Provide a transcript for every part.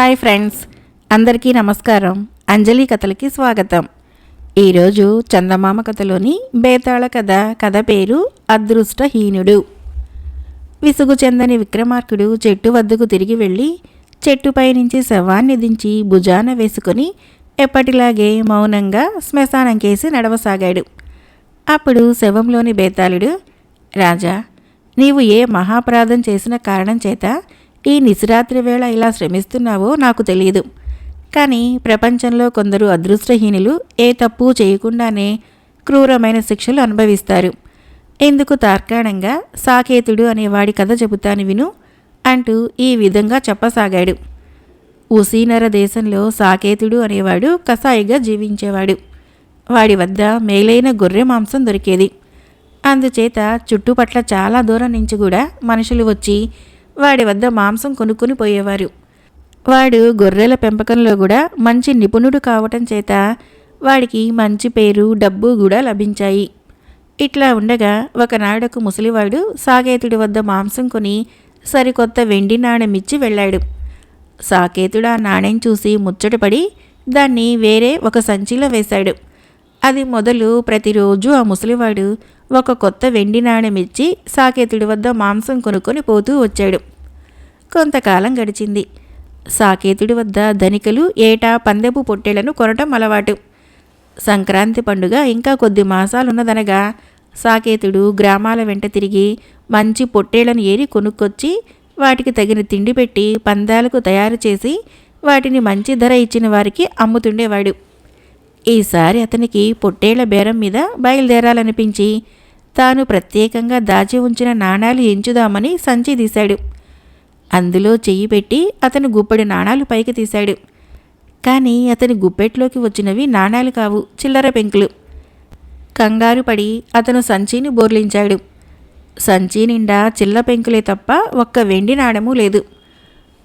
Hi friends. అందరికీ నమస్కారం. అంజలి కథలకి స్వాగతం. ఈరోజు చందమామ కథలోని బేతాళ కథ. కథ పేరు అదృష్టహీనుడు. విసుగు చెందని విక్రమార్కుడు చెట్టు వద్దకు తిరిగి వెళ్ళి చెట్టుపై నుంచి శవాన్ని దించి భుజాన వేసుకొని ఎప్పటిలాగే మౌనంగా శ్మశానంకేసి నడవసాగాడు. అప్పుడు శవంలోని బేతాళుడు రాజా నీవు ఏ మహాపరాధం చేసిన కారణం చేత ఈ నిశరాత్రి వేళ ఇలా శ్రమిస్తున్నావో నాకు తెలియదు కానీ ప్రపంచంలో కొందరు అదృష్టహీనులు ఏ తప్పు చేయకుండానే క్రూరమైన శిక్షలు అనుభవిస్తారు. ఇందుకు తార్కాణంగా సాకేతుడు అనేవాడి కథ చెబుతాను విను అంటూ ఈ విధంగా చెప్పసాగాడు. ఉసీనర దేశంలో సాకేతుడు అనేవాడు కసాయిగా జీవించేవాడు. వాడి వద్ద మేలైన గొర్రె మాంసం దొరికేది. అందుచేత చుట్టుపట్ల చాలా దూరం నుంచి కూడా మనుషులు వచ్చి వాడి వద్ద మాంసం కొనుక్కొని పోయేవారు. వాడు గొర్రెల పెంపకంలో కూడా మంచి నిపుణుడు కావటం చేత వాడికి మంచి పేరు డబ్బు కూడా లభించాయి. ఇట్లా ఉండగా ఒకనాడకు ముసలివాడు సాకేతుడి వద్ద మాంసం కొని సరికొత్త వెండి నాణెమిచ్చి వెళ్ళాడు. సాకేతుడు ఆ నాణెం చూసి ముచ్చటపడి దాన్ని వేరే ఒక సంచిలో వేశాడు. అది మొదలు ప్రతిరోజు ఆ ముసలివాడు ఒక కొత్త వెండి నాణెమిచ్చి సాకేతుడి వద్ద మాంసం కొనుక్కొని పోతూ వచ్చాడు. కొంతకాలం గడిచింది. సాకేతుడి వద్ద ధనికలు ఏటా పందెపు పొట్టేళ్ళను కొనటం అలవాటు. సంక్రాంతి పండుగ ఇంకా కొద్ది మాసాలున్నదనగా సాకేతుడు గ్రామాల వెంట తిరిగి మంచి పొట్టేళ్ళను ఏరి కొనుక్కొచ్చి వాటికి తగిన తిండి పెట్టి పందాలకు తయారు చేసి వాటిని మంచి ధర ఇచ్చిన వారికి అమ్ముతుండేవాడు. ఈసారి అతనికి పొట్టేళ్ళ బేరం మీద బయలుదేరాలనిపించి తాను ప్రత్యేకంగా దాచి ఉంచిన నాణాలు ఎంచుదామని సంచి తీశాడు. అందులో చెయ్యి పెట్టి అతను గుప్పెడు నాణాలు పైకి తీశాడు. కానీ అతని గుప్పెట్లోకి వచ్చినవి నాణాలు కావు చిల్లర పెంకులు. కంగారు పడి అతను సంచిని బోర్లించాడు. సంచి నిండా చిల్ల పెంకులే తప్ప ఒక్క వెండి నాణము లేదు.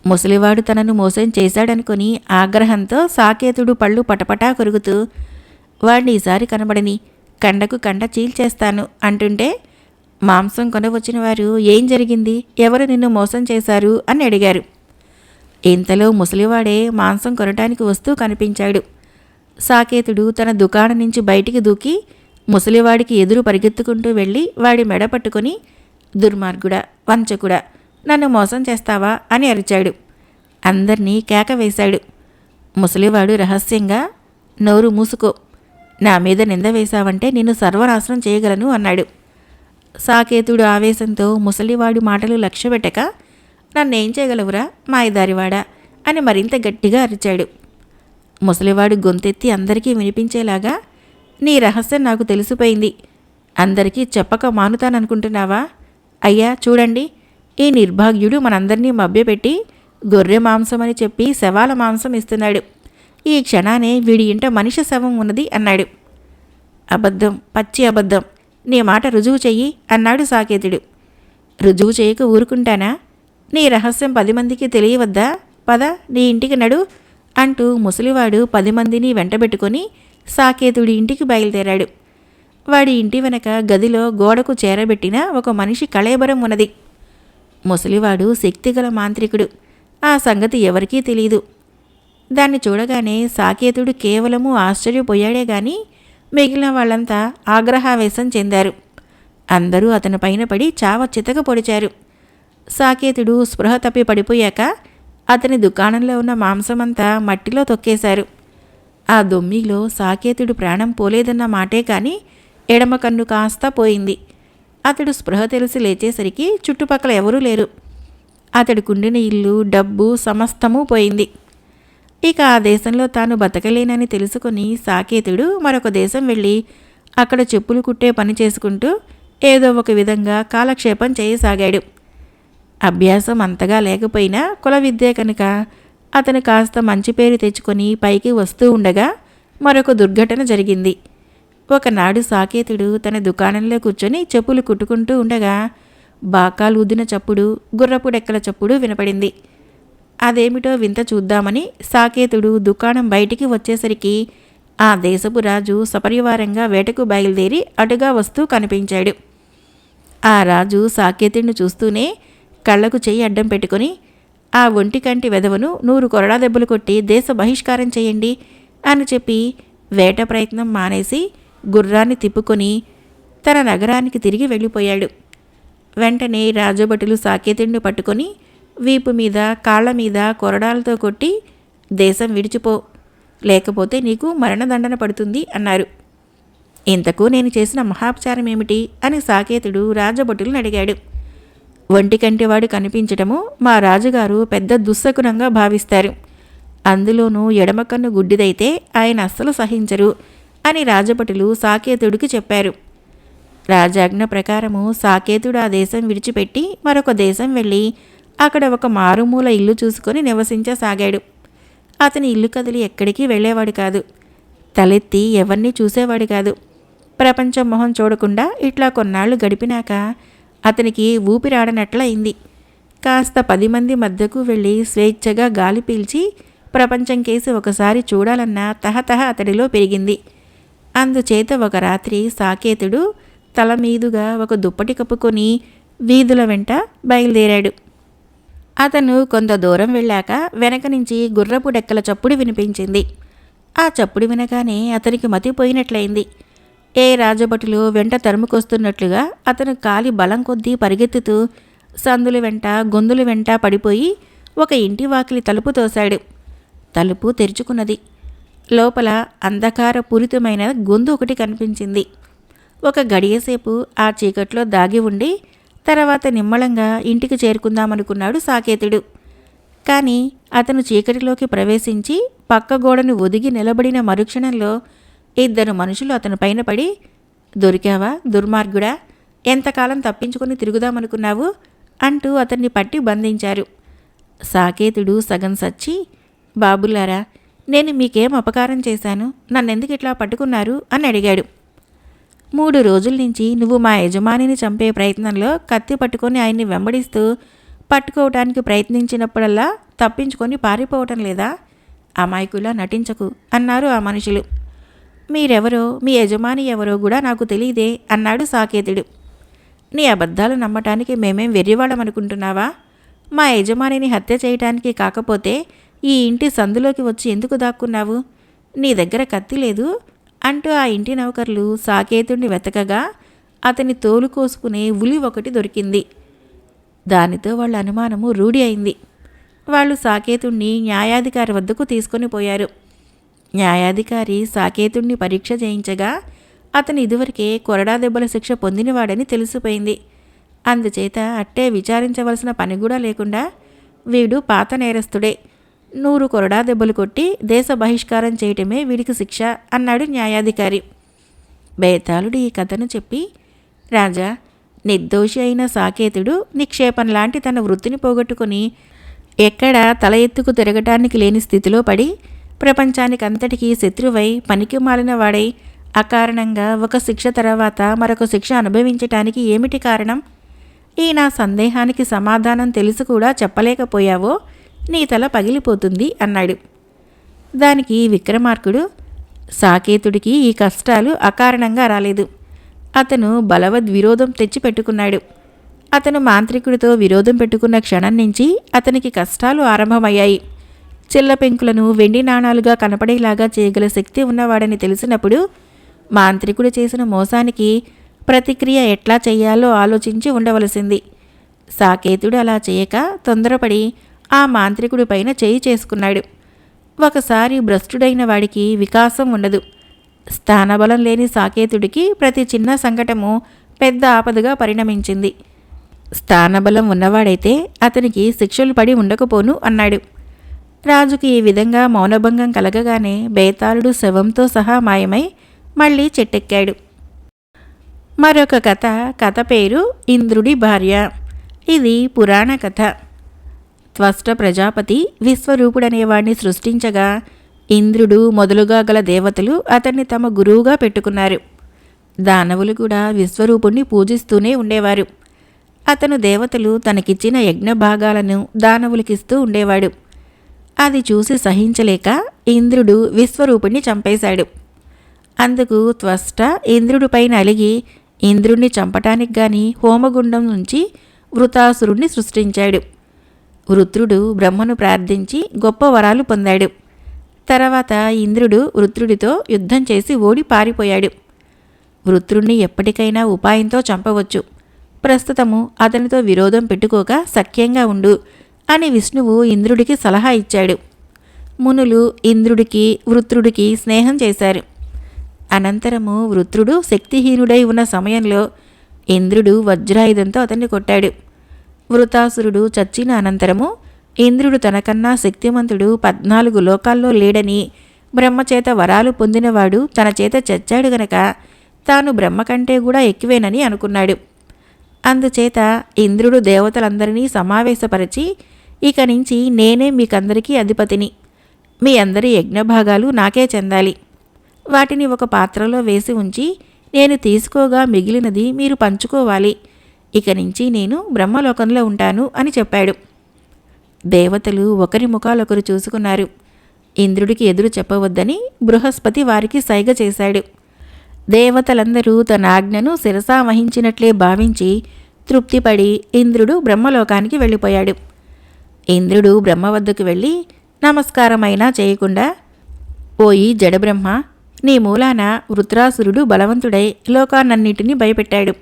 ముసలివాడు తనను మోసం చేశాడనుకుని ఆగ్రహంతో సాకేతుడు పళ్ళు పటపటా కొరుకుతూ వాడిని ఈసారి కనబడని కండకు కండ చీల్చేస్తాను అంటుంటే మాంసం కొనవచ్చిన వారు ఏం జరిగింది? ఎవరు నిన్ను మోసం చేశారు? అని అడిగారు. ఇంతలో ముసలివాడే మాంసం కొనటానికి వస్తూ కనిపించాడు. సాకేతుడు తన దుకాణం నుంచి బయటికి దూకి ముసలివాడికి ఎదురు పరిగెత్తుకుంటూ వెళ్ళి వాడి మెడ పట్టుకొని దుర్మార్గుడా వంచకుడా నన్ను మోసం చేస్తావా? అని అరిచాడు. అందర్నీ కేక వేశాడు. ముసలివాడు రహస్యంగా నోరు మూసుకో నా మీద నింద వేశావంటే నిన్ను సర్వనాశనం చేయగలను అన్నాడు. సాకేతుడు ఆవేశంతో ముసలివాడి మాటలు లక్ష్యపెట్టక నన్నేం చేయగలవురా మాయదారివాడా అని మరింత గట్టిగా అరిచాడు. ముసలివాడు గొంతెత్తి అందరికీ వినిపించేలాగా నీ రహస్యం నాకు తెలిసిపోయింది. అందరికీ చెప్పక మానుతాననుకుంటున్నావా? అయ్యా చూడండి ఈ నిర్భాగ్యుడు మనందరినీ మభ్యపెట్టి గొర్రె మాంసం అని చెప్పి శవాల మాంసం ఇస్తున్నాడు. ఈ క్షణానే వీడి ఇంట మనిషి శవం ఉన్నది అన్నాడు. అబద్ధం పచ్చి అబద్ధం. నీ మాట రుజువు చెయ్యి అన్నాడు సాకేతుడు. రుజువు చేయక ఊరుకుంటానా? నీ రహస్యం పది మందికి తెలియవద్దా? పద నీ ఇంటికి నడు అంటూ ముసలివాడు పది మందిని వెంటబెట్టుకొని సాకేతుడి ఇంటికి బయలుదేరాడు. వాడి ఇంటి వెనక గదిలో గోడకు చేరబెట్టిన ఒక మనిషి కళేబరం ఉన్నది. ముసలివాడు శక్తిగల మాంత్రికుడు. ఆ సంగతి ఎవరికీ తెలియదు దాన్ని చూడగానే సాకేతుడు కేవలము ఆశ్చర్యపోయాడే గాని మిగిలిన వాళ్ళంతా ఆగ్రహావేశం చెందారు. అందరూ అతని పైన పడి చావ చితక పొడిచారు. సాకేతుడు స్పృహ తప్పి పడిపోయాక అతని దుకాణంలో ఉన్న మాంసమంతా మట్టిలో తొక్కేశారు. ఆ దొమ్మిలో సాకేతుడు ప్రాణం పోలేదన్న మాటే కాని ఎడమ కన్ను కాస్త పోయింది. అతడు స్పృహ తెలిసి లేచేసరికి చుట్టుపక్కల ఎవరూ లేరు. అతడు కుండిన ఇల్లు డబ్బు సమస్తము పోయింది. ఇక ఆ దేశంలో తాను బతకలేనని తెలుసుకుని సాకేతుడు మరొక దేశం వెళ్ళి అక్కడ చెప్పులు కుట్టే పని చేసుకుంటూ ఏదో ఒక విధంగా కాలక్షేపం చేయసాగాడు. అభ్యాసం అంతగా లేకపోయినా కుల విద్య కనుక అతను కాస్త మంచి పేరు తెచ్చుకొని పైకి వస్తూ ఉండగా మరొక దుర్ఘటన జరిగింది. ఒకనాడు సాకేతుడు తన దుకాణంలో కూర్చొని చెప్పులు కుట్టుకుంటూ ఉండగా బాకాలు ఊదిన చప్పుడు గుర్రపు డెక్కల చప్పుడు వినపడింది. అదేమిటో వింత చూద్దామని సాకేతుడు దుకాణం బయటికి వచ్చేసరికి ఆ దేశపు రాజు సపరివారంగా వేటకు బయలుదేరి అటుగా వస్తూ కనిపించాడు. ఆ రాజు సాకేతుడిని చూస్తూనే కళ్ళకు చెయ్యి అడ్డం పెట్టుకొని ఆ ఒంటి కంటి వెధవను నూరు కొరడా దెబ్బలు కొట్టి దేశ బహిష్కారం చేయండి అని చెప్పి వేట ప్రయత్నం మానేసి గుర్రాన్ని తిప్పుకొని తన నగరానికి తిరిగి వెళ్ళిపోయాడు. వెంటనే రాజభటులు సాకేతుడిని పట్టుకొని వీపు మీద కాళ్ళ మీద కొరడాలతో కొట్టి దేశం విడిచిపో లేకపోతే నీకు మరణదండన పడుతుంది అన్నారు. ఇంతకు నేను చేసిన మహాపచారం ఏమిటి? అని సాకేతుడు రాజభటులను అడిగాడు. ఒంటికంటివాడు కనిపించటము మా రాజుగారు పెద్ద దుస్సకునంగా భావిస్తారు. అందులోనూ ఎడమ కన్ను గుడ్డిదైతే ఆయన అస్సలు సహించరు అని రాజభటులు సాకేతుడికి చెప్పారు. రాజాజ్ఞ ప్రకారము సాకేతుడు ఆ దేశం విడిచిపెట్టి మరొక దేశం వెళ్ళి అక్కడ ఒక మారుమూల ఇల్లు చూసుకొని నివసించసాగాడు. అతని ఇల్లు కదిలి ఎక్కడికి వెళ్ళేవాడు కాదు. తలెత్తి ఎవరిని చూసేవాడు కాదు. ప్రపంచం మొహం చూడకుండా ఇట్లా కొన్నాళ్ళు గడిపినాక అతనికి ఊపిరాడనట్లయింది. కాస్త పది మంది మధ్యకు వెళ్ళి స్వేచ్ఛగా గాలి పీల్చి ప్రపంచం కేసి ఒకసారి చూడాలన్న తహతహ అతడిలో పెరిగింది. అందుచేత ఒక రాత్రి సాకేతుడు తల మీదుగా ఒక దుప్పటి కప్పుకొని వీధుల వెంట బయలుదేరాడు. అతను కొంత దూరం వెళ్ళాక వెనక నుంచి గుర్రపు డెక్కల చప్పుడు వినిపించింది. ఆ చప్పుడు వినగానే అతనికి మతిపోయినట్లయింది ఏ రాజభటులు వెంట తరుముకొస్తున్నట్లుగా అతను కాలి బలం కొద్దీ పరిగెత్తుతూ సందుల వెంట గొంతుల వెంట పడిపోయి ఒక ఇంటి వాకిలి తలుపు తోశాడు. తలుపు తెరుచుకున్నది. లోపల అంధకార పూరితమైన గొంతు ఒకటి కనిపించింది. ఒక గడియసేపు ఆ చీకట్లో దాగి ఉండి తర్వాత నిమ్మళంగా ఇంటికి చేరుకుందామనుకున్నాడు సాకేతుడు. కానీ అతను చీకటిలోకి ప్రవేశించి పక్క గోడను ఒదిగి నిలబడిన మరుక్షణంలో ఇద్దరు మనుషులు అతను పైన పడి దొరికావా దుర్మార్గుడా? ఎంతకాలం తప్పించుకొని తిరుగుదామనుకున్నావు? అంటూ అతన్ని పట్టి బంధించారు. సాకేతుడు సగం సచ్చి బాబులారా నేను మీకేం అపకారం చేశాను? నన్నెందుకు ఇట్లా పట్టుకున్నారు? అని అడిగాడు. మూడు రోజుల నుంచి నువ్వు మా యజమానిని చంపే ప్రయత్నంలో కత్తి పట్టుకొని ఆయన్ని వెంబడిస్తూ పట్టుకోవటానికి ప్రయత్నించినప్పుడల్లా తప్పించుకొని పారిపోవటం లేదా? అమాయకులా నటించకు అన్నారు ఆ మనుషులు. మీరెవరో మీ యజమాని ఎవరో కూడా నాకు తెలియదే అన్నాడు సాకేతుడు. నీ అబద్ధాలు నమ్మటానికి మేమేం వెర్రివాళ్ళమనుకుంటున్నావా మా యజమానిని హత్య చేయటానికి కాకపోతే ఈ ఇంటి సందులోకి వచ్చి ఎందుకు దాక్కున్నావు? నీ దగ్గర కత్తి లేదు అంటూ ఆ ఇంటి నౌకర్లు సాకేతుడిని వెతకగా అతని తోలు కోసుకునే ఉలి ఒకటి దొరికింది. దానితో వాళ్ళ అనుమానము రూఢి అయింది. వాళ్ళు సాకేతుణ్ణి న్యాయాధికారి వద్దకు తీసుకొని పోయారు. న్యాయాధికారి సాకేతుణ్ణి పరీక్ష చేయించగా అతను ఇదివరకే కొరడా దెబ్బల శిక్ష పొందినవాడని తెలిసిపోయింది. అందుచేత అట్టే విచారించవలసిన పని కూడా లేకుండా వీడు పాత నేరస్తుడే. నూరు కొరడా దెబ్బలు కొట్టి దేశ బహిష్కారం చేయటమే వీడికి శిక్ష అన్నాడు న్యాయాధికారి. బేతాళుడు ఈ కథను చెప్పి రాజా నిర్దోషి అయిన సాకేతుడు నిక్షేపం లాంటి తన వృత్తిని పోగొట్టుకుని ఎక్కడ తల ఎత్తుకు తిరగటానికి లేని స్థితిలో పడి ప్రపంచానికి అంతటికీ శత్రువై పనికి మాలిన వాడై అకారణంగా ఒక శిక్ష తర్వాత మరొక శిక్ష అనుభవించటానికి ఏమిటి కారణం? ఈ నా సందేహానికి సమాధానం తెలుసు కూడా చెప్పలేకపోయావో? నీ తల పగిలిపోతుంది అన్నాడు. దానికి విక్రమార్కుడు సాకేతుడికి ఈ కష్టాలు అకారణంగా రాలేదు. అతను బలవద్ విరోధం తెచ్చి పెట్టుకున్నాడు అతను మాంత్రికుడితో విరోధం పెట్టుకున్న క్షణం నుంచి అతనికి కష్టాలు ఆరంభమయ్యాయి. చిల్ల పెంకులను వెండి నాణాలుగా కనపడేలాగా చేయగల శక్తి ఉన్నవాడని తెలిసినప్పుడు మాంత్రికుడు చేసిన మోసానికి ప్రతిక్రియ ఎట్లా చేయాలో ఆలోచించి ఉండవలసింది. సాకేతుడు అలా చేయక తొందరపడి ఆ మాంత్రికుడి పైన చేయి చేసుకున్నాడు. ఒకసారి భ్రష్టుడైన వాడికి వికాసం ఉండదు. స్థానబలం లేని సాకేతుడికి ప్రతి చిన్న సంకటము పెద్ద ఆపదగా పరిణమించింది. స్థానబలం ఉన్నవాడైతే అతనికి శిక్షలు పడి ఉండకపోను అన్నాడు. రాజుకి ఈ విధంగా మౌనభంగం కలగగానే బేతాళుడు శవంతో సహా మాయమై మళ్ళీ చెట్టెక్కాడు. మరొక కథ కథ పేరు ఇంద్రుడి భార్య. ఇది పురాణ కథ. త్వష్ట ప్రజాపతి విశ్వరూపుడనేవాడిని సృష్టించగా ఇంద్రుడు మొదలుగా గల దేవతలు అతన్ని తమ గురువుగా పెట్టుకున్నారు. దానవులు కూడా విశ్వరూపుణ్ణి పూజిస్తూనే ఉండేవారు. అతను దేవతలు తనకిచ్చిన యజ్ఞ భాగాలను దానవులకిస్తూ ఉండేవాడు. అది చూసి సహించలేక ఇంద్రుడు విశ్వరూపుణ్ణి చంపేశాడు. అందుకు త్వష్ట ఇంద్రుడిపైన అలిగి ఇంద్రుణ్ణి చంపటానికి గాని హోమగుండం నుంచి వృతాసురుణ్ణి సృష్టించాడు. వృత్రుడు బ్రహ్మను ప్రార్థించి గొప్ప వరాలు పొందాడు. తర్వాత ఇంద్రుడు వృత్రుడితో యుద్ధం చేసి ఓడి పారిపోయాడు. వృత్రుణ్ణి ఎప్పటికైనా ఉపాయంతో చంపవచ్చు. ప్రస్తుతము అతనితో విరోధం పెట్టుకోక సఖ్యంగా ఉండు అని విష్ణువు ఇంద్రుడికి సలహా ఇచ్చాడు. మునులు ఇంద్రుడికి వృత్రుడికి స్నేహం చేశారు. అనంతరము వృత్రుడు శక్తిహీనుడై ఉన్న సమయంలో ఇంద్రుడు వజ్రాయుధంతో అతన్ని కొట్టాడు. వృతాసురుడు చచ్చిన అనంతరము ఇంద్రుడు తనకన్నా శక్తిమంతుడు పద్నాలుగు లోకాల్లో లేడని బ్రహ్మచేత వరాలు పొందినవాడు తన చేత చచ్చాడు గనక తాను బ్రహ్మ కంటే కూడా ఎక్కువేనని అనుకున్నాడు. అందుచేత ఇంద్రుడు దేవతలందరినీ సమావేశపరిచి ఇక నుంచి నేనే మీకందరికీ అధిపతిని. మీ అందరి యజ్ఞభాగాలు నాకే చెందాలి. వాటిని ఒక పాత్రలో వేసి ఉంచి నేను తీసుకోగా మిగిలినది మీరు పంచుకోవాలి. ఇక నుంచి నేను బ్రహ్మలోకంలో ఉంటాను అని చెప్పాడు. దేవతలు ఒకరి ముఖాలొకరు చూసుకున్నారు. ఇంద్రుడికి ఎదురు చెప్పవద్దని బృహస్పతి వారికి సైగ చేశాడు. దేవతలందరూ తన ఆజ్ఞను శిరసా వహించినట్లే భావించి తృప్తిపడి ఇంద్రుడు బ్రహ్మలోకానికి వెళ్ళిపోయాడు. ఇంద్రుడు బ్రహ్మ వద్దకు వెళ్ళి నమస్కారమైనా చేయకుండా ఓయి జడబ్రహ్మ నీ మూలాన వృత్రాసురుడు బలవంతుడై లోకాన్నన్నిటినీ భయపెట్టాడు.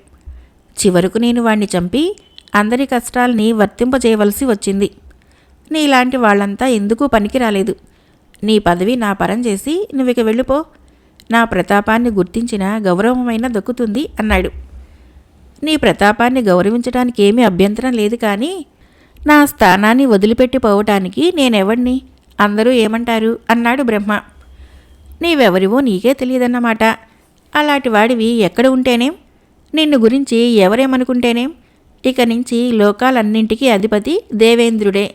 చివరకు నేను వాణ్ణి చంపి అందరి కష్టాల్ని వర్తింపజేయవలసి వచ్చింది. నీలాంటి వాళ్ళంతా ఎందుకు పనికి రాలేదు నీ పదవి నా పరం చేసి నువ్విక వెళ్ళిపో. నా ప్రతాపాన్ని గుర్తించిన గౌరవమైన దక్కుతుంది అన్నాడు. నీ ప్రతాపాన్ని గౌరవించడానికి ఏమీ అభ్యంతరం లేదు కానీ నా స్థానాన్ని వదిలిపెట్టి పోవటానికి నేనెవడిని? అందరూ ఏమంటారు? అన్నాడు బ్రహ్మ. నీవెవరివో నీకే తెలియదన్నమాట. అలాంటి వాడివి ఎక్కడ ఉంటేనేం? నిన్ను గురించి ఎవరేమనుకుంటేనేం? ఇక నుంచి లోకాలన్నింటికీ అధిపతి దేవేంద్రుడే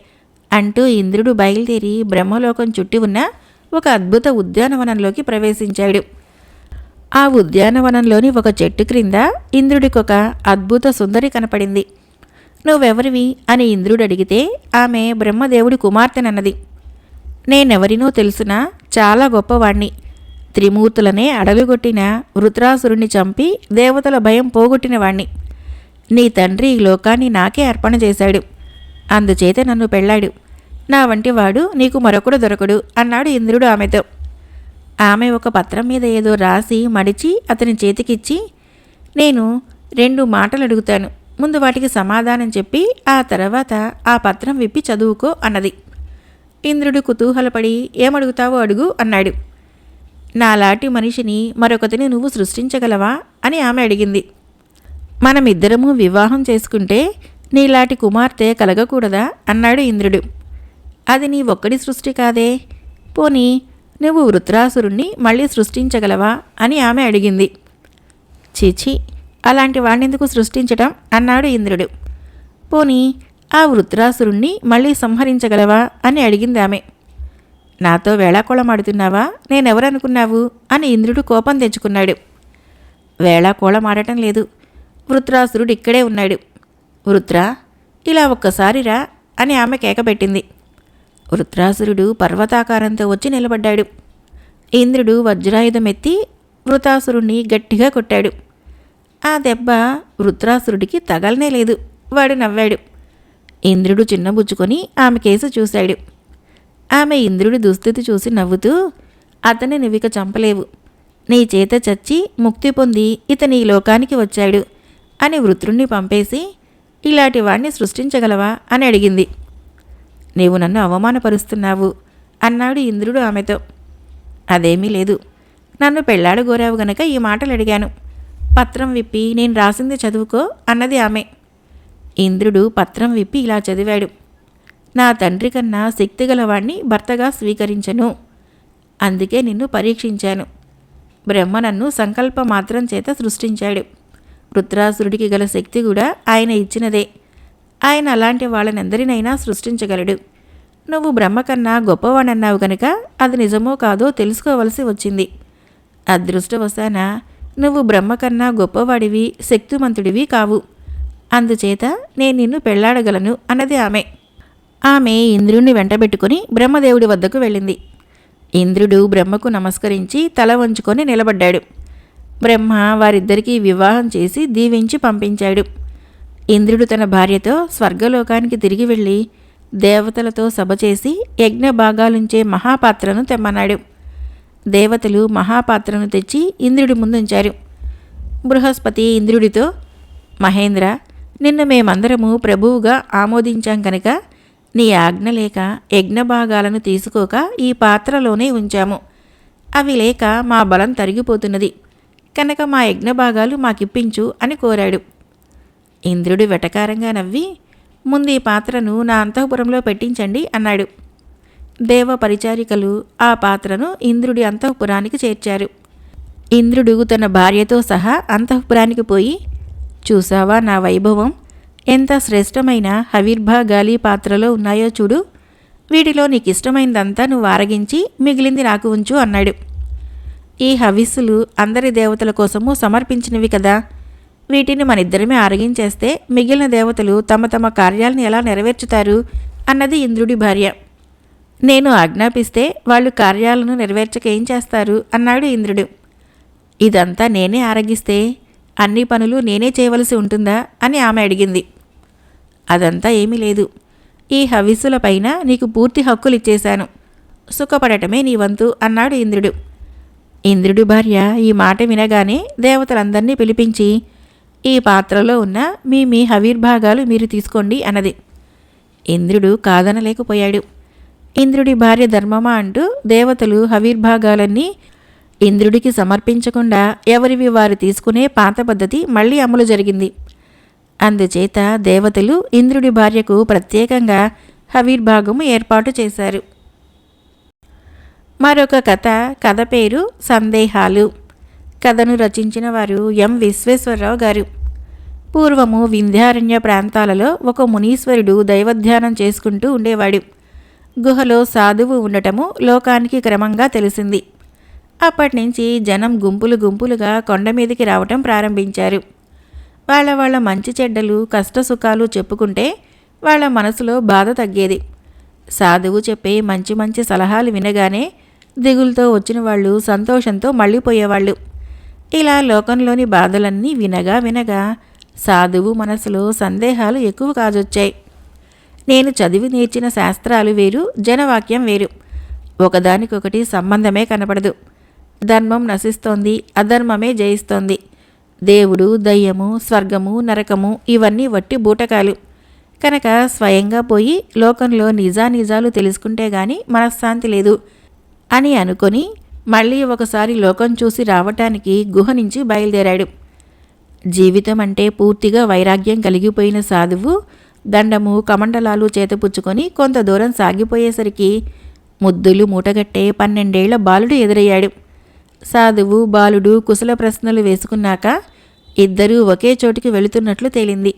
అంటూ ఇంద్రుడు బయలుదేరి బ్రహ్మలోకం చుట్టి ఉన్న ఒక అద్భుత ఉద్యానవనంలోకి ప్రవేశించాడు. ఆ ఉద్యానవనంలోని ఒక చెట్టు క్రింద ఇంద్రుడికొక అద్భుత సుందరి కనపడింది. నువ్వెవరివి? అని ఇంద్రుడు అడిగితే ఆమె బ్రహ్మదేవుడి కుమార్తెనన్నది. నేనెవరినో తెలుసునా? చాలా గొప్పవాణ్ణి. త్రిమూర్తులనే అడవిగొట్టిన వృత్రాసురుణ్ణి చంపి దేవతల భయం పోగొట్టిన వాణ్ణి. నీ తండ్రి ఈ లోకాన్ని నాకే అర్పణ చేశాడు. అందుచేత నన్ను పెళ్ళాడు. నా వంటి వాడు నీకు మరొకడు దొరకడు అన్నాడు ఇంద్రుడు ఆమెతో. ఆమె ఒక పత్రం మీద ఏదో రాసి మడిచి అతని చేతికిచ్చి నేను రెండు మాటలు అడుగుతాను ముందు వాటికి సమాధానం చెప్పి ఆ తర్వాత ఆ పత్రం విప్పి చదువుకో అన్నది. ఇంద్రుడు కుతూహలపడి ఏమడుగుతావో అడుగు అన్నాడు. నాలాంటి మనిషిని మరొకతిని నువ్వు సృష్టించగలవా? అని ఆమె అడిగింది. మనమిద్దరము వివాహం చేసుకుంటే నీలాంటి కుమార్తె కలగకూడదా? అన్నాడు ఇంద్రుడు. అది నీ ఒక్కడి సృష్టి కాదే. పోనీ నువ్వు వృత్రాసురుణ్ణి మళ్ళీ సృష్టించగలవా? అని ఆమె అడిగింది. చీచి అలాంటి వాణ్ణెందుకు సృష్టించటం? అన్నాడు ఇంద్రుడు. పోనీ ఆ వృత్రాసురుణ్ణి మళ్ళీ సంహరించగలవా? అని అడిగింది ఆమె. నాతో వేళాకోళమాడుతున్నావా నేనెవరనుకున్నావు? అని ఇంద్రుడు కోపం తెచ్చుకున్నాడు వేళాకోళమాడటం లేదు. వృత్రాసురుడు ఇక్కడే ఉన్నాడు. వృత్ర ఇలా ఒక్కసారి రా అని ఆమె కేకబెట్టింది. వృత్రాసురుడు పర్వతాకారంతో వచ్చి నిలబడ్డాడు. ఇంద్రుడు వజ్రాయుధం ఎత్తి వృతాసురుణ్ణి గట్టిగా కొట్టాడు. ఆ దెబ్బ వృత్రాసురుడికి తగలనే లేదు. వాడు నవ్వాడు. ఇంద్రుడు చిన్నబుచ్చుకొని ఆమె కేసు చూశాడు. ఆమె ఇంద్రుడి దుస్థితి చూసి నవ్వుతూ అతని నువ్విక చంపలేవు. నీ చేత చచ్చి ముక్తి పొంది ఇతని ఈ లోకానికి వచ్చాడు అని వృత్రుణ్ణి పంపేసి ఇలాంటి వాణ్ణి సృష్టించగలవా అని అడిగింది. నీవు నన్ను అవమానపరుస్తున్నావు అన్నాడు ఇంద్రుడు ఆమెతో. అదేమీ లేదు. నన్ను పెళ్ళాడగోరావు గనక ఈ మాటలు అడిగాను పత్రం విప్పి నేను రాసింది చదువుకో అన్నది ఆమె. ఇంద్రుడు పత్రం విప్పి ఇలా చదివాడు. నా తండ్రి కన్నా శక్తిగలవాణ్ణి భర్తగా స్వీకరించను. అందుకే నిన్ను పరీక్షించాను. బ్రహ్మ నన్ను సంకల్ప మాత్రం చేత సృష్టించాడు. వృత్రాసురుడికి గల శక్తి కూడా ఆయన ఇచ్చినదే. ఆయన అలాంటి వాళ్ళనందరినైనా సృష్టించగలడు. నువ్వు బ్రహ్మ కన్నా గొప్పవాణన్నావు కనుక అది నిజమో కాదో తెలుసుకోవలసి వచ్చింది. అదృష్టవశాన నువ్వు బ్రహ్మ కన్నా గొప్పవాడివి శక్తిమంతుడివి కావు. అందుచేత నేను నిన్ను పెళ్ళాడగలను అన్నది ఆమె. ఆమె ఇంద్రుణ్ణి వెంటబెట్టుకుని బ్రహ్మదేవుడి వద్దకు వెళ్ళింది. ఇంద్రుడు బ్రహ్మకు నమస్కరించి తల వంచుకొని నిలబడ్డాడు. బ్రహ్మ వారిద్దరికీ వివాహం చేసి దీవించి పంపించాడు. ఇంద్రుడు తన భార్యతో స్వర్గలోకానికి తిరిగి వెళ్ళి దేవతలతో సభ చేసి యజ్ఞ భాగాలుంచే మహాపాత్రను తెమ్మన్నాడు. దేవతలు మహాపాత్రను తెచ్చి ఇంద్రుడి ముందుంచారు. బృహస్పతి ఇంద్రుడితో మహేంద్ర నిన్ను మేమందరము ప్రభువుగా ఆమోదించాం కనుక నీ ఆజ్ఞ లేక యజ్ఞ భాగాలను తీసుకోక ఈ పాత్రలోనే ఉంచాము. అవి లేక మా బలం తరిగిపోతున్నది. కనుక మా యజ్ఞ భాగాలు మాకిప్పించు అని కోరాడు. ఇంద్రుడు వెటకారంగా నవ్వి ముందు ఈ పాత్రను నా అంతఃపురంలో పెట్టించండి అన్నాడు. దేవ పరిచారికలు ఆ పాత్రను ఇంద్రుడి అంతఃపురానికి చేర్చారు. ఇంద్రుడు తన భార్యతో సహా అంతఃపురానికి పోయి చూసావా నా వైభవం? ఎంత శ్రేష్టమైన హవిర్భాగాలి పాత్రలో ఉన్నాయో చూడు. వీటిలో నీకు ఇష్టమైనదంతా నువ్వు ఆరగించి మిగిలింది నాకు ఉంచు అన్నాడు. ఈ హవిస్సులు అందరి దేవతల కోసము సమర్పించినవి కదా. వీటిని మనిద్దరమే ఆరగించేస్తే మిగిలిన దేవతలు తమ తమ కార్యాలను ఎలా నెరవేర్చుతారు అన్నది ఇంద్రుడి భార్య. నేను ఆజ్ఞాపిస్తే వాళ్ళు కార్యాలను నెరవేర్చక ఏం చేస్తారు అన్నాడు ఇంద్రుడు. ఇదంతా నేనే ఆరగిస్తే అన్ని పనులు నేనే చేయవలసి ఉంటుందా అని ఆమె అడిగింది. అదంతా ఏమీ లేదు. ఈ హవిస్సులపైన నీకు పూర్తి హక్కులు ఇచ్చేశాను సుఖపడటమే నీ వంతు అన్నాడు ఇంద్రుడు. ఇంద్రుడి భార్య ఈ మాట వినగానే దేవతలందరినీ పిలిపించి ఈ పాత్రలో ఉన్న మీ మీ హవిర్భాగాలు మీరు తీసుకోండి అన్నది. ఇంద్రుడు కాదనలేకపోయాడు. ఇంద్రుడి భార్య ధర్మమా అంటూ దేవతలు హవిర్భాగాలన్నీ ఇంద్రుడికి సమర్పించకుండా ఎవరివి వారు తీసుకునే పాత పద్ధతి మళ్ళీ అమలు జరిగింది. అందుచేత దేవతలు ఇంద్రుడి భార్యకు ప్రత్యేకంగా హవిర్భాగము ఏర్పాటు చేశారు. మరొక కథ కథ పేరు సందేహాలు. కథను రచించిన వారు ఎం. విశ్వేశ్వరరావు గారు. పూర్వము వింధ్యారణ్య ప్రాంతాలలో ఒక మునీశ్వరుడు దైవధ్యానం చేసుకుంటూ ఉండేవాడు. గుహలో సాధువు ఉండటము లోకానికి క్రమంగా తెలిసింది. అప్పటి నుంచి జనం గుంపులు గుంపులుగా కొండ మీదకి రావటం ప్రారంభించారు. వాళ్ళ వాళ్ళ మంచి చెడ్డలు కష్ట సుఖాలు చెప్పుకుంటే వాళ్ళ మనసులో బాధ తగ్గేది. సాధువు చెప్పే మంచి మంచి సలహాలు వినగానే దిగులతో వచ్చిన వాళ్ళు సంతోషంతో మళ్ళీపోయేవాళ్ళు. ఇలా లోకంలోని బాధలన్నీ వినగా వినగా సాధువు మనసులో సందేహాలు ఎక్కువ కాజొచ్చాయి. నేను చదివి నేర్చిన శాస్త్రాలు వేరు జనవాక్యం వేరు. ఒకదానికొకటి సంబంధమే కనపడదు. ధర్మం నశిస్తోంది అధర్మమే జయిస్తోంది. దేవుడు దయ్యము స్వర్గము నరకము ఇవన్నీ వట్టి బూటకాలు. కనుక స్వయంగా పోయి లోకంలో నిజానిజాలు తెలుసుకుంటే గాని మనశ్శాంతి లేదు అని అనుకొని మళ్ళీ ఒకసారి లోకం చూసి రావటానికి గుహ నుంచి బయలుదేరాడు. జీవితం అంటే పూర్తిగా వైరాగ్యం కలిగిపోయిన సాధువు దండము కమండలాలు చేతపుచ్చుకొని కొంత దూరం సాగిపోయేసరికి ముద్దులు మూటగట్టే పన్నెండేళ్ళ బాలుడు ఎదురయ్యాడు. సాధువు బాలుడు కుశల ప్రశ్నలు వేసుకున్నాక ఇద్దరూ ఒకే చోటికి వెళుతున్నట్లు తేలింది.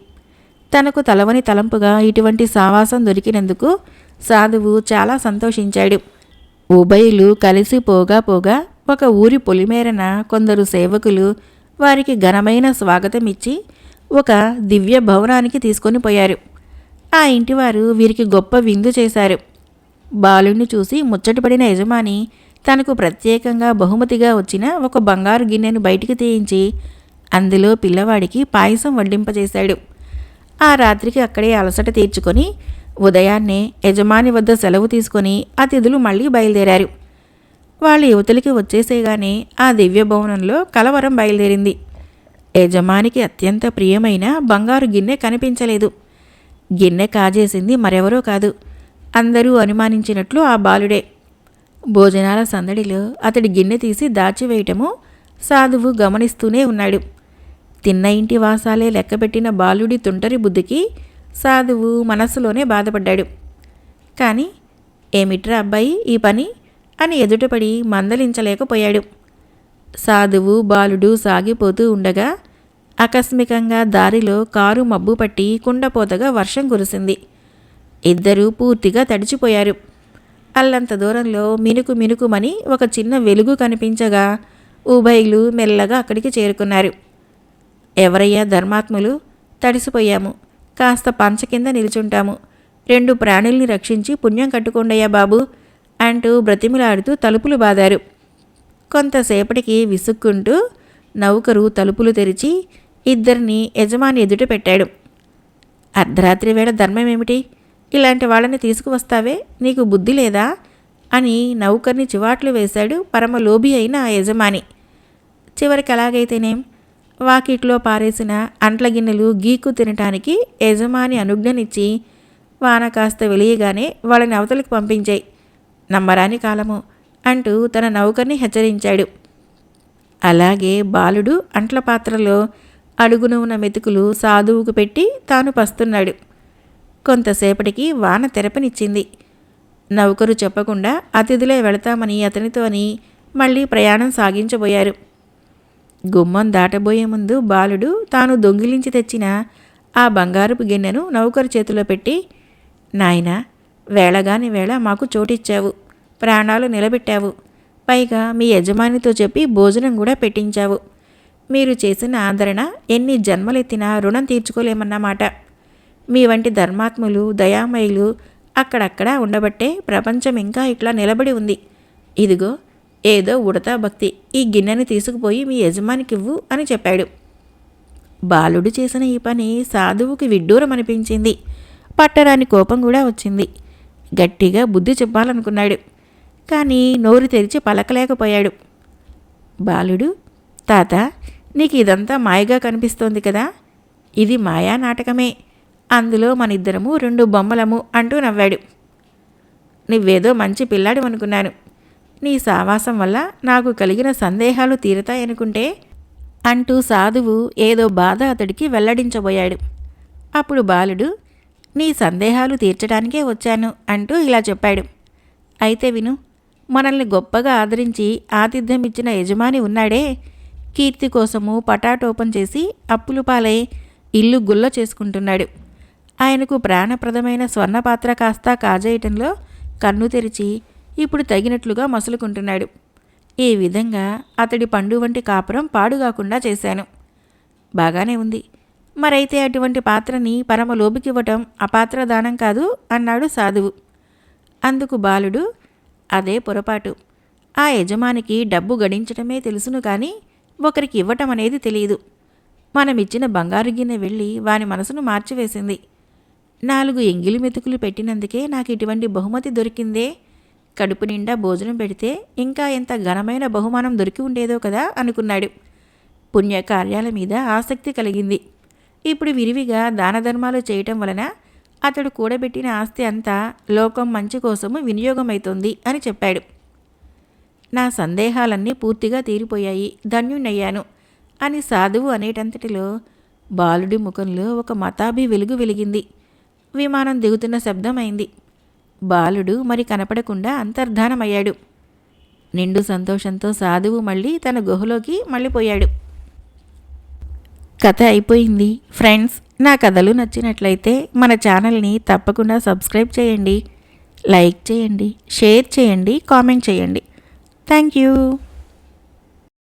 తనకు తలవని తలంపుగా ఇటువంటి సావాసం దొరికినందుకు సాధువు చాలా సంతోషించాడు. ఉభయులు కలిసి పోగా పోగా ఒక ఊరి పొలిమేరన కొందరు సేవకులు వారికి ఘనమైన స్వాగతం ఇచ్చి ఒక దివ్య భవనానికి తీసుకొని పోయారు. ఆ ఇంటివారు వీరికి గొప్ప విందు చేశారు. బాలుణ్ణి చూసి ముచ్చటపడిన యజమాని తనకు ప్రత్యేకంగా బహుమతిగా వచ్చిన ఒక బంగారు గిన్నెను బయటికి తీయించి అందులో పిల్లవాడికి పాయసం వడ్డింపజేశాడు. ఆ రాత్రికి అక్కడే అలసట తీర్చుకొని ఉదయాన్నే యజమాని వద్ద సెలవు తీసుకొని అతిథులు మళ్ళీ బయలుదేరారు. వాళ్ళు యువతలకి వచ్చేసేగానే ఆ దివ్య భవనంలో కలవరం బయలుదేరింది. యజమానికి అత్యంత ప్రియమైన బంగారు గిన్నె కనిపించలేదు. గిన్నె కాజేసింది మరెవరో కాదు. అందరూ అనుమానించినట్లు ఆ బాలుడే భోజనాల సందడిలో అతడి గిన్నె తీసి దాచివేయటము సాధువు గమనిస్తూనే ఉన్నాడు. తిన్న ఇంటి వాసాలే లెక్కబెట్టిన బాలుడి తుంటరి బుద్ధికి సాధువు మనస్సులోనే బాధపడ్డాడు. కానీ ఏమిట్రా అబ్బాయి ఈ పని? అని ఎదుటపడి మందలించలేకపోయాడు. సాధువు బాలుడు సాగిపోతూ ఉండగా ఆకస్మికంగా దారిలో కారు మబ్బు పట్టి కుండపోతగా వర్షం కురిసింది. ఇద్దరూ పూర్తిగా తడిచిపోయారు. అల్లంత దూరంలో మినుకు మినుకుమని ఒక చిన్న వెలుగు కనిపించగా ఉభయులు మెల్లగా అక్కడికి చేరుకున్నారు. ఎవరయ్యా ధర్మాత్ములు? తడిసిపోయాము. కాస్త పంచ కింద నిల్చుంటాము. రెండు ప్రాణుల్ని రక్షించి పుణ్యం కట్టుకోండయ్యా బాబు అంటూ బ్రతిమిలాడుతూ తలుపులు బాదారు. కొంతసేపటికి విసుక్కుంటూ నౌకరు తలుపులు తెరిచి ఇద్దరిని యజమాని ఎదుట పెట్టాడు. అర్ధరాత్రి వేళ ధర్మం ఏమిటి ఇలాంటి వాళ్ళని తీసుకువస్తావే? నీకు బుద్ధి లేదా? అని నౌకర్ని చివాట్లు వేశాడు పరమ లోభి అయిన యజమాని. చివరికి ఎలాగైతేనేం వాకిట్లో పారేసిన అంట్ల గిన్నెలు గీకు తినటానికి యజమాని అనుజ్ఞనిచ్చి వాన కాస్త వెలియగానే వాళ్ళని అవతలకు పంపించాయి. నమ్మరాని కాలము అంటూ తన నౌకర్ని హెచ్చరించాడు. అలాగే బాలుడు అంట్ల పాత్రలో అడుగున ఉన్న మెతుకులు సాధువుకు పెట్టి తాను పస్తున్నాడు. కొంతసేపటికి వాన తెరపనిచ్చింది. నౌకరు చెప్పకుండా అతిథులే వెళతామని అతనితో అని మళ్ళీ ప్రయాణం సాగించబోయారు. గుమ్మం దాటబోయే ముందు బాలుడు తాను దొంగిలించి తెచ్చిన ఆ బంగారపు గిన్నెను నౌకరు చేతిలో పెట్టి నాయనా వేళగాని వేళ మాకు చోటిచ్చావు. ప్రాణాలు నిలబెట్టావు. పైగా మీ యజమానితో చెప్పి భోజనం కూడా పెట్టించావు. మీరు చేసిన ఆదరణ ఎన్ని జన్మలెత్తినా రుణం తీర్చుకోలేమన్నమాట. మీ వంటి ధర్మాత్ములు దయామయులు అక్కడక్కడ ఉండబట్టే ప్రపంచం ఇంకా ఇట్లా నిలబడి ఉంది. ఇదిగో ఏదో ఉడతా భక్తి ఈ గిన్నెని తీసుకుపోయి మీ యజమానికివ్వు అని చెప్పాడు. బాలుడు చేసిన ఈ పని సాధువుకి విడ్డూరం అనిపించింది పట్టరాని కోపం కూడా వచ్చింది. గట్టిగా బుద్ధి చెప్పాలనుకున్నాడు. కానీ నోరు తెరిచి పలకలేకపోయాడు. బాలుడు తాత నీకు ఇదంతా మాయగా కనిపిస్తోంది కదా? ఇది మాయా నాటకమే. అందులో మన ఇద్దరము రెండు బొమ్మలము అంటూ నవ్వాడు. నువ్వేదో మంచి పిల్లాడు అనుకున్నాను నీ సావాసం వల్ల నాకు కలిగిన సందేహాలు తీరతాయనుకుంటే అంటూ సాధువు ఏదో బాధ అతడికి వెల్లడించబోయాడు. అప్పుడు బాలుడు నీ సందేహాలు తీర్చడానికే వచ్చాను అంటూ ఇలా చెప్పాడు. అయితే విను మనల్ని గొప్పగా ఆదరించి ఆతిథ్యం ఇచ్చిన యజమాని ఉన్నాడే. కీర్తి కోసము పటాటోపం చేసి అప్పులు పాలై ఇల్లు గుల్ల చేసుకుంటున్నాడు. ఆయనకు ప్రాణప్రదమైన స్వర్ణపాత్ర కాస్త కాజేయటంలో కన్ను తెరిచి ఇప్పుడు తగినట్లుగా మసులుకుంటున్నాడు. ఈ విధంగా అతడి పండు వంటి కాపురం పాడుగాకుండా చేశాను. బాగానే ఉంది. మరైతే అటువంటి పాత్రని పరమ లోబికివ్వటం అపాత్ర దానం కాదు అన్నాడు సాధువు. అందుకు బాలుడు అదే పొరపాటు. ఆ యజమానికి డబ్బు గడించటమే తెలుసును కానీ ఒకరికి ఇవ్వటం అనేది తెలియదు. మనమిచ్చిన బంగారు గిన్నె వెళ్ళి వాని మనసును మార్చివేసింది. నాలుగు ఎంగిలి మెతుకులు పెట్టినందుకే నాకు ఇటువంటి బహుమతి దొరికిందే. కడుపు నిండా భోజనం పెడితే ఇంకా ఎంత ఘనమైన బహుమానం దొరికి ఉండేదో కదా అనుకున్నాడు. పుణ్యకార్యాల మీద ఆసక్తి కలిగింది. ఇప్పుడు విరివిగా దాన ధర్మాలు చేయటం వలన అతడు కూడబెట్టిన ఆస్తి అంతా లోకం మంచి కోసము వినియోగమైతోంది అని చెప్పాడు. నా సందేహాలన్నీ పూర్తిగా తీరిపోయాయి. ధన్యుణ్ణయ్యాను అని సాధువు అనేటంతటిలో బాలుడి ముఖంలో ఒక మతాభి వెలుగు వెలిగింది. విమానం దిగుతున్న శబ్దమైంది. బాలుడు మరి కనపడకుండా అంతర్ధానమయ్యాడు. నిండు సంతోషంతో సాధువు మళ్ళీ తన గుహలోకి మళ్ళీపోయాడు. కథ అయిపోయింది. ఫ్రెండ్స్ నా కథలు నచ్చినట్లయితే మన ఛానల్ని తప్పకుండా సబ్స్క్రైబ్ చేయండి. లైక్ చేయండి షేర్ చేయండి కామెంట్ చేయండి. Thank you.